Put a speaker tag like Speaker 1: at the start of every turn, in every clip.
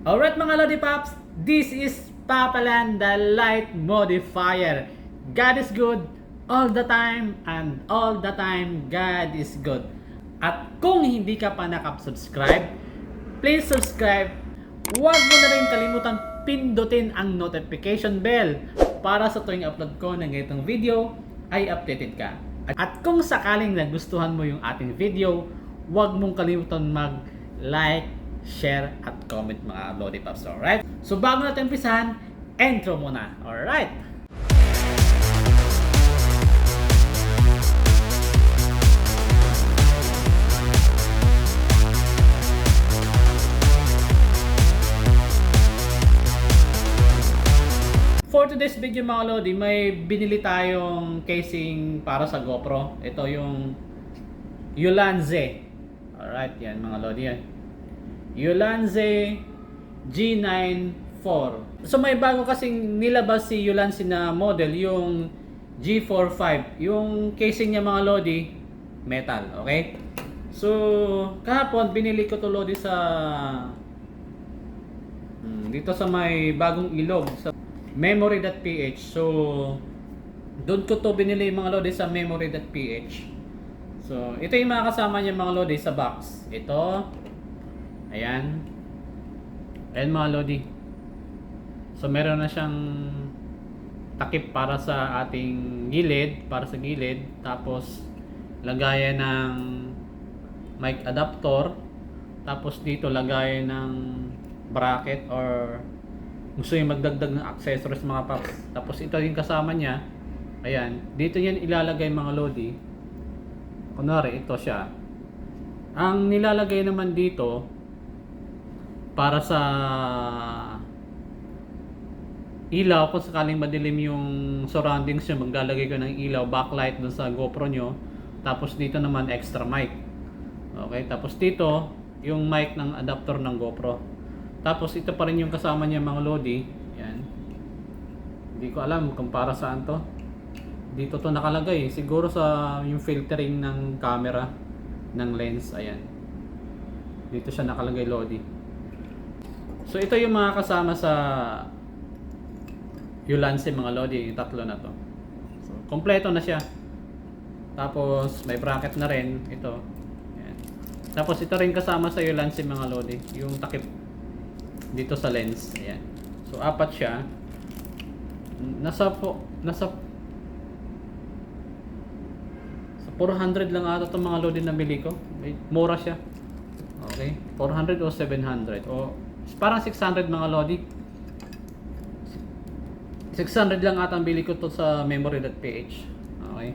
Speaker 1: Alright mga Lodi Pops, this is Papalan the Light Modifier. God is good all the time and all the time God is good. At kung hindi ka pa nakap-subscribe, please subscribe. Huwag mo na rin kalimutan pindutin ang notification bell para sa tuwing upload ko ng ganitong video ay updated ka. At kung sakaling nagustuhan mo yung ating video, huwag mong kalimutan mag-like, share, at comment mga Lodi Pops. Alright? So bago natin umpisahan, intro muna. Alright? For today's video mga Lodi, may binili tayong casing para sa GoPro. Ito yung Yulanze. Alright, yan mga Lodi. Yulanze G94. So may bago kasing nilabas si Yulanze na model, yung G45. Yung casing niya mga Lodi, metal. Okay? So, kahapon binili ko to Lodi sa Hmm, dito sa may bagong ilog sa memory.ph. So, doon ko to binili mga lodi sa memory.ph. So, ito yung mga kasama niya mga lodi sa box. Ito. Ayan. Ayan mga lodi. So, meron na siyang takip para sa ating gilid, para sa gilid. Tapos, lagayan ng mic adapter. Tapos dito lagayan ng bracket or gusto yung magdagdag ng accessories mga paps. Tapos ito yung kasama niya. Ayan. Dito yan ilalagay mga lodi. Kunwari, ito siya. Ang nilalagay naman dito para sa ilaw kung sakaling madilim yung surroundings nyo maglalagay ko ng ilaw backlight dun sa GoPro nyo tapos dito naman extra mic okay tapos dito yung mic ng adapter ng GoPro tapos ito pa rin yung kasama niya mga Lodi. Yan. Hindi ko alam kung para saan to. Dito to nakalagay. Siguro sa yung filtering ng camera ng lens. Ayan. Dito siya nakalagay Lodi. So ito yung mga kasama sa Ulanse mga Lodi. Yung tatlo na to. So, kompleto na siya. Tapos may bracket na rin. Ito. Ayan. Tapos ito rin kasama sa Ulanse mga Lodi. Yung takip dito sa lens. Ayan. So, apat siya. Nasa po, nasa sa 400 lang ata itong mga loading na bili ko. Mura siya. Okay. 400 o 700. O, parang 600 mga lodi. 600 lang ata ang bili ko to sa memory.ph. Okay.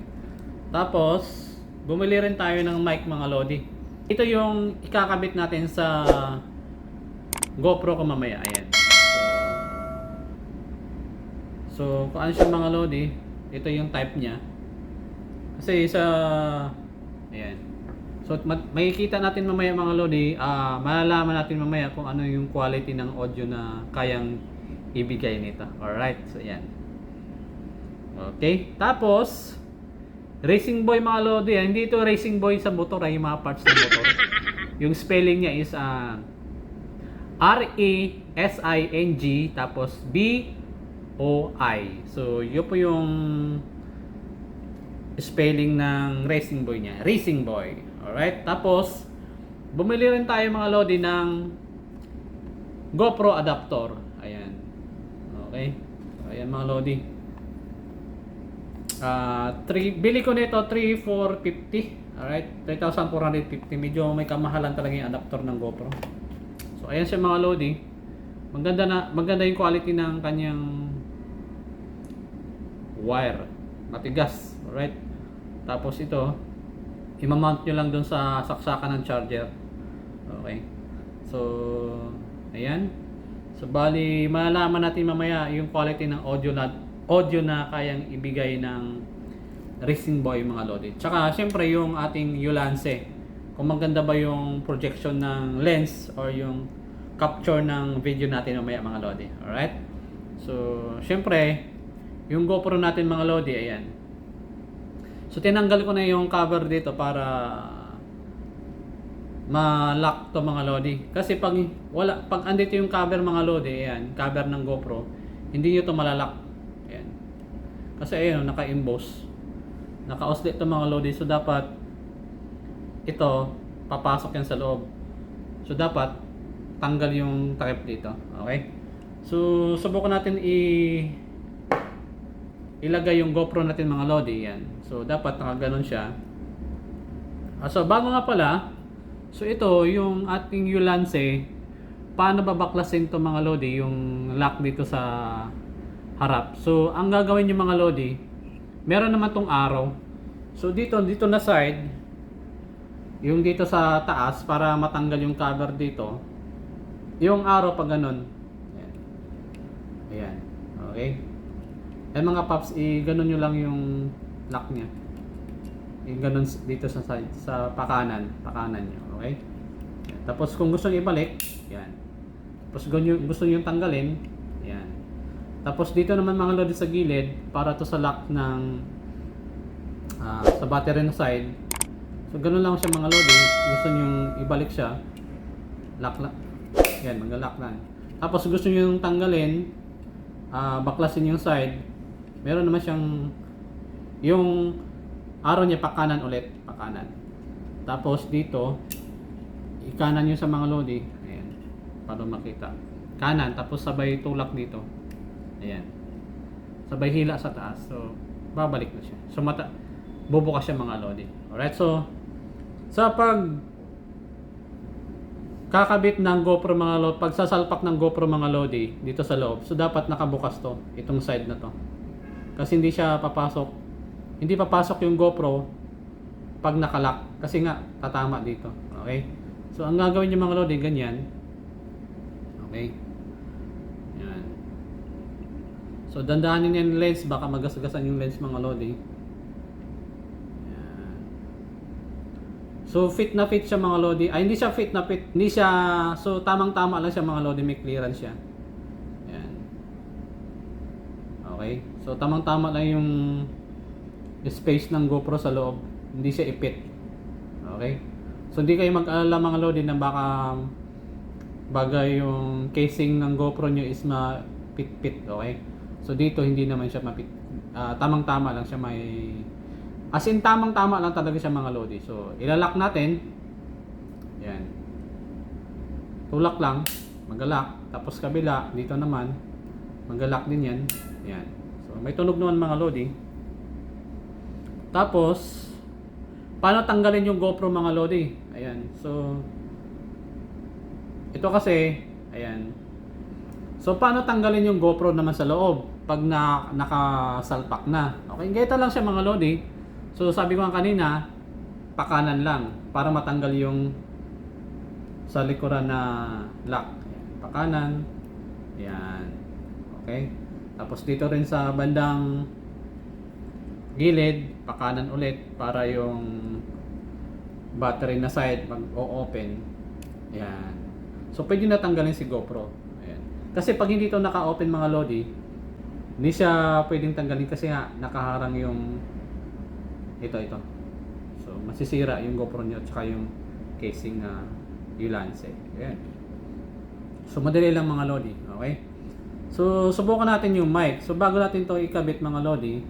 Speaker 1: Tapos, bumili rin tayo ng mic mga lodi. Ito yung ikakabit natin sa GoPro ko mamaya. Ayan. So, kung ano siya mga Lodi, ito yung type niya. Kasi sa ayan. So ma- makikita natin mamaya mga Lodi, ah malalaman natin mamaya kung ano yung quality ng audio na kayang ibigay nito. Alright, so ayan. Okay, tapos Racing Boy mga Lodi, ah, hindi ito Racing Boy sa motor, ay yung mga parts ng motor. yung spelling niya is ah R-A-S-I-N-G tapos B-O-I. So, yun po yung spelling ng Racing Boy niya. Racing Boy. Alright? Tapos, bumili rin tayo mga lodi ng GoPro adapter. Ayan. Okay? Ayan mga lodi. Ah, three, bili ko nito 3,450. Alright? 3,450. Medyo may kamahalan talaga yung adapter ng GoPro. So ayan siya mga Lodi. Maganda na maganda yung quality ng kanyang wire. Matigas, alright? Tapos ito, imamount nyo lang dun sa saksakan ng charger. Okay. So, ayan. So bali malalaman natin mamaya yung quality ng audio na audio na kayang ibigay ng Racing Boy mga Lodi. Tsaka syempre yung ating Ulanse kung maganda ba yung projection ng lens or yung capture ng video natin mamaya mga lodi. Alright? So, syempre, yung GoPro natin mga lodi, ayan. So, tinanggal ko na yung cover dito para ma-lock to mga lodi. Kasi pag wala pag andito yung cover mga lodi, ayan, cover ng GoPro, hindi niyo to malalock. Ayan. Kasi ayun, naka-emboss. Naka-oslit to mga lodi. So dapat ito papasok yan sa loob. So dapat tanggal yung takip dito. Okay? So subukan natin i ilagay yung GoPro natin mga lodi yan. So dapat nakaganon siya. Ah, so bago nga pala, so ito yung ating Ulanse, paano babaklasin to mga lodi yung lock dito sa harap. So ang gagawin yung mga lodi, meron naman tong araw. So dito dito na side, yung dito sa taas para matanggal yung cover dito. Yung araw pag ganun. Ayan. Okay. Ayan mga paps, i-ganon nyo lang yung lock niya. I-ganon s- dito sa side, sa pakanan, pakanan nyo. Okay? Ayan. Tapos kung gusto nyo ibalik, yan. Tapos gusto nyo, gusto nyo tanggalin, yan. Tapos dito naman mga lodi sa gilid, para to sa lock ng ah, sa battery na side. So ganun lang siya mga lodi. Gusto nyo ibalik siya, lock lang. Yan, mag-lock lang. Tapos gusto nyo yung tanggalin, ah, baklasin yung side, meron naman siyang yung araw niya pakanan ulit, pakanan. Tapos dito, ikanan nyo sa mga lodi. Ayan, para makita. Kanan, tapos sabay tulak dito. Ayan. Sabay hila sa taas. So, babalik na siya. So, mata, bubukas siya mga lodi. Alright, so, sa pag kakabit ng GoPro mga lodi, pagsasalpak ng GoPro mga lodi dito sa loob, so dapat nakabukas to, itong side na to. Kasi hindi siya papasok, hindi papasok yung GoPro pag nakalock. Kasi nga, tatama dito. Okay? So, ang gagawin yung mga lodi, ganyan. Okay? Yan. So, dandahanin yung lens, baka magasgasan yung lens mga lodi. Yan. So, fit na fit siya mga lodi. Ay, hindi siya fit na fit. Hindi siya, so tamang-tama lang siya mga lodi, may clearance siya. Yan. Okay? So, tamang-tama lang yung space ng GoPro sa loob. Hindi siya ipit. Okay? So, hindi kayo mag-alala mga lodi na baka bagay yung casing ng GoPro nyo is mapit-pit. Okay? So, dito hindi naman siya mapit. ah, tamang-tama lang siya may... As in, tamang-tama lang talaga siya mga lodi. So, ilalak natin. Yan. Tulak lang. Magalak. Tapos kabila. Dito naman. Magalak din yan. Yan. May tunog naman mga lodi. Tapos, paano tanggalin yung GoPro mga lodi? Ayan. So, ito kasi, ayan. So, paano tanggalin yung GoPro naman sa loob? Pag na, nakasalpak na. Okay, ganito lang siya mga lodi. So, sabi ko nga kanina, pakanan lang para matanggal yung sa likuran na lock. Ayan, Pakanan. Ayan. Okay. Tapos dito rin sa bandang gilid, pakanan ulit para yung battery na side mag-o-open. Ayan. So, pwede natanggalin si GoPro. Ayan. Kasi pag hindi to naka-open mga lodi, hindi siya pwedeng tanggalin kasi nga nakaharang yung ito, ito. So, masisira yung GoPro nyo at saka yung casing na Ulance. Ayan. So, madali lang mga lodi. Okay? So, subukan natin yung mic. So, bago natin to ikabit mga lodi,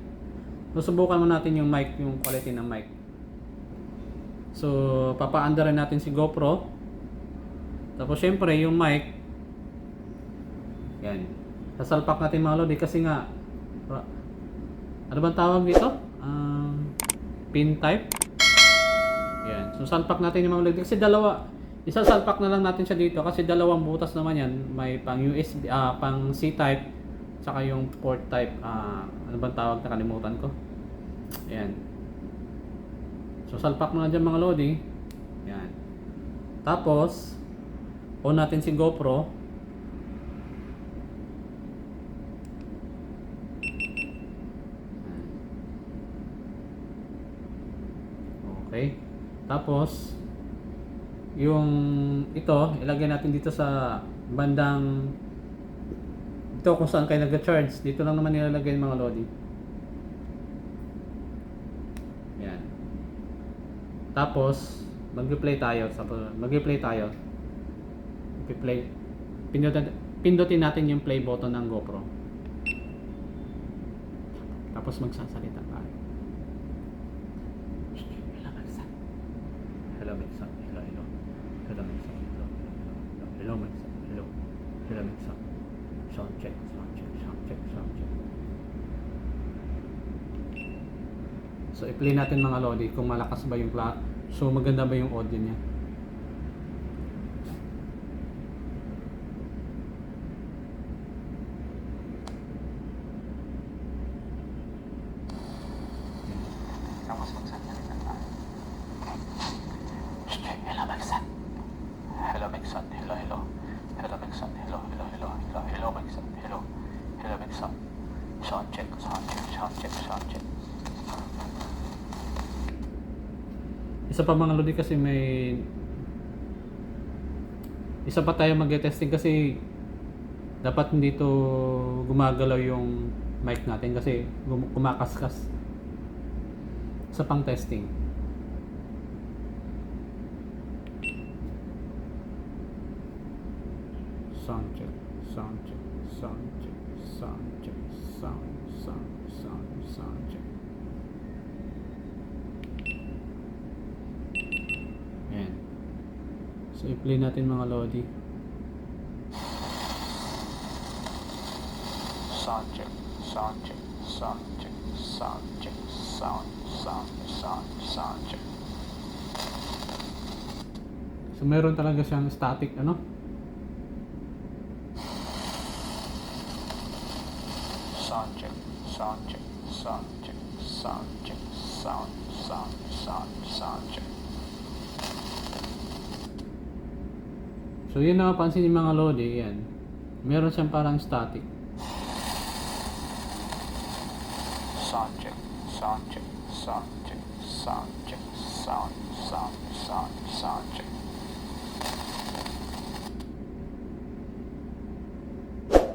Speaker 1: so, subukan mo natin yung mic, yung quality ng mic. So, papaanda rin natin si GoPro. Tapos, syempre, yung mic, yan. Sasalpak natin mga lodi kasi nga, ano bang tawag dito? Um, pin type. Yan. So, salpak natin yung mga lodi. Kasi dalawa, isasalpak na lang natin siya dito kasi dalawang butas naman yan. May pang USB, ah, pang C-type, saka yung port type, ah, ano bang tawag na kalimutan ko. Yan. So, salpak mo na dyan mga lodi. Yan. Tapos, on natin si GoPro. Okay. Tapos, yung ito, ilagay natin dito sa bandang ito kung saan kayo nag-charge. Dito lang naman nilalagay mga lodi. Yan. Tapos, mag-replay tayo mag-replay tayo. I-play. Pindutin, pindutin natin yung play button ng GoPro. Tapos magsasalita tayo. So, i-play natin mga Lodi kung malakas ba yung cla So, maganda ba yung audio niya? Isa pa mga Lodi kasi may isa pa tayo mag-testing kasi dapat hindi to gumagalaw yung mic natin kasi kumakaskas sa pang testing. Sound check, sound check, sound check, sound check, sound, sound, sound, sound check. Ayan. So, i-play natin mga Lodi.
Speaker 2: Sound check, sound check, sound check, sound check, sound, sound, sound, sound check.
Speaker 1: So, meron talaga siyang static, ano?
Speaker 2: Sound check, sound check, sound check, sound check, sound, sound, sound, sound check.
Speaker 1: So, yun na mapansin yung mga Lodi, yan. Meron siyang parang static.
Speaker 2: Sound check, sound check, sound check, sound check, sound, sound, sound, sound check.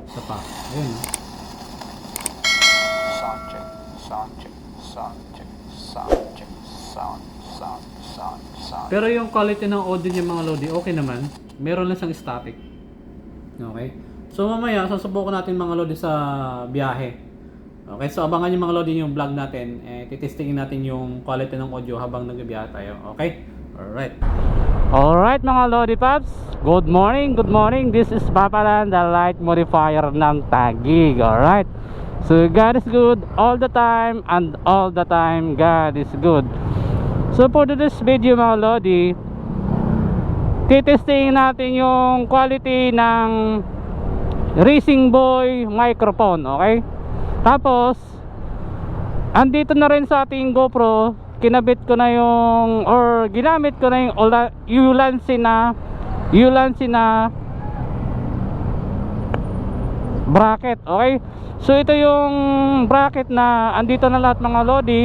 Speaker 1: Isa pa. Ayun.
Speaker 2: Sound check, sound check, sound check, sound check, sound, sound, sound, sound.
Speaker 1: Pero yung quality ng audio niya mga Lodi, okay naman. Meron lang siyang static. Okay? So mamaya, susubukan natin mga Lodi sa biyahe. Okay, so abangan yung mga Lodi yung vlog natin. Eh, titestingin natin yung quality ng audio habang nagbibiyahe tayo. Okay? Alright. Alright mga Lodi Paps. Good morning, good morning. This is Papalan, the light modifier ng Tagig. Alright. So God is good all the time and all the time God is good. So for this video mga Lodi, titestingin natin yung quality ng Racing Boy microphone, okay? Tapos andito na rin sa ating GoPro, kinabit ko na yung or ginamit ko na yung Ulanzi na Ulanzi na bracket, okay? So ito yung bracket na andito na lahat mga lodi.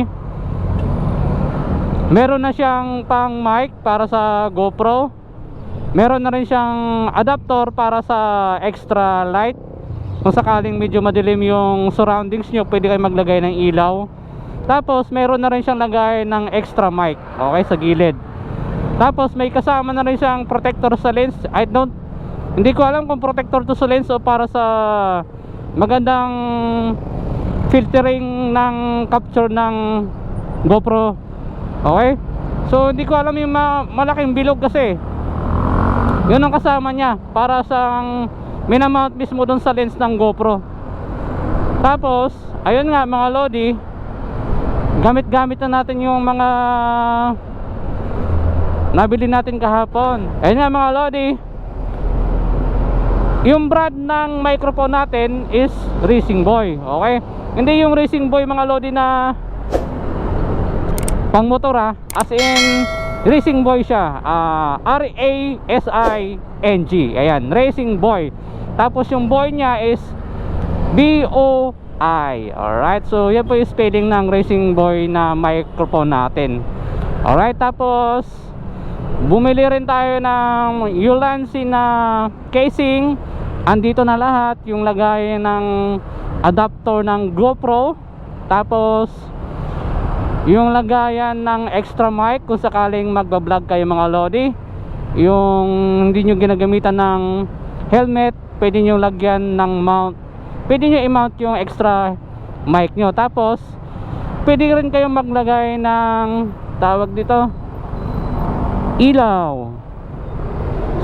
Speaker 1: Meron na siyang pang mic para sa GoPro. Meron na rin siyang adapter para sa extra light. Kung sakaling medyo madilim yung surroundings nyo, pwede kayo maglagay ng ilaw. Tapos meron na rin siyang lagay ng extra mic, okay, sa gilid. Tapos may kasama na rin siyang protector sa lens. I don't hindi ko alam kung protector to sa lens o para sa magandang filtering ng capture ng GoPro. Okay? So hindi ko alam yung ma- malaking bilog kasi. Yun ang kasama niya para sa minamount mismo doon sa lens ng GoPro. Tapos, ayun nga mga lodi, gamit-gamit na natin yung mga nabili natin kahapon. Ayun nga mga lodi, yung brand ng microphone natin is Racing Boy, okay? Hindi yung Racing Boy mga lodi na pang motor ah, as in Racing Boy siya. ah R A S I N G. Ayan, Racing Boy. Tapos yung boy niya is B O I. Alright, so yan po yung spelling ng Racing Boy na microphone natin. Alright, tapos bumili rin tayo ng Ulanzi na casing. Andito na lahat yung lagay ng adapter ng GoPro. Tapos yung lagayan ng extra mic kung sakaling magbablog kayo mga lodi yung hindi nyo ginagamitan ng helmet pwede nyo lagyan ng mount. Pwede nyo i-mount yung extra mic nyo. Tapos pwede rin kayong maglagay ng tawag dito ilaw.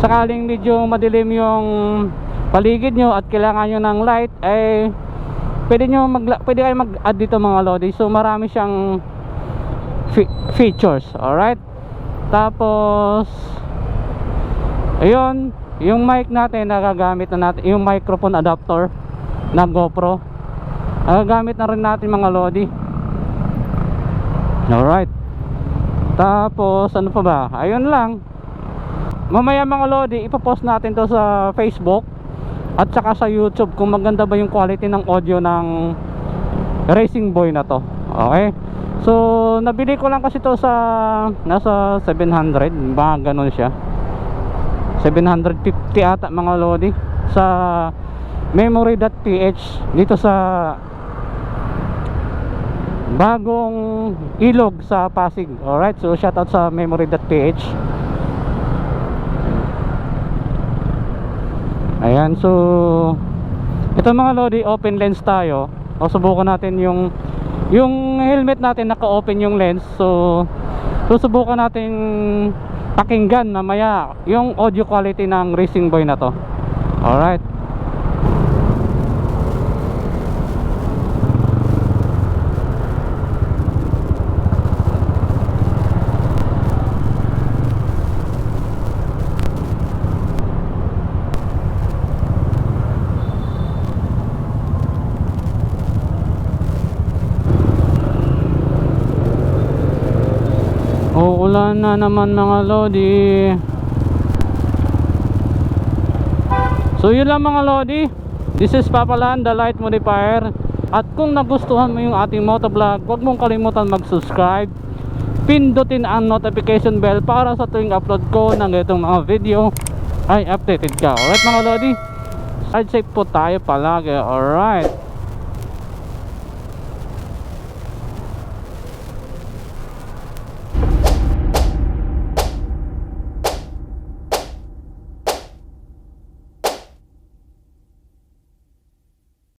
Speaker 1: Sakaling medyo madilim yung paligid nyo at kailangan nyo ng light eh pwede nyo mag pwede kayo mag-add dito mga lodi. So marami siyang fe- features alright? Tapos ayun yung mic natin nagagamit na natin yung microphone adapter na GoPro. Nagagamit na rin natin mga lodi. Alright. Tapos ano pa ba? Ayun lang. Mamaya mga lodi ipopost natin to sa Facebook at saka sa YouTube kung maganda ba yung quality ng audio ng Racing Boy na to. Okay so nabili ko lang kasi to sa nasa 700 mga ganun siya. 750 ata mga lodi. Sa memory.ph dito sa bagong ilog sa Pasig. Alright so shout out sa memory.ph ayan so ito mga lodi open lens tayo. O subukan natin yung yung helmet natin naka open yung lens so susubukan natin pakinggan mamaya yung audio quality ng Racing Boy na to. Alright Uulan na naman mga lodi. So yun lang mga lodi. This is Papalan, the light modifier. At kung nagustuhan mo yung ating motovlog Huwag mong kalimutan mag-subscribe. Pindutin ang notification bell Para sa tuwing upload ko ng itong mga video Ay updated ka. Alright mga lodi? Ride safe po tayo palagi. Alright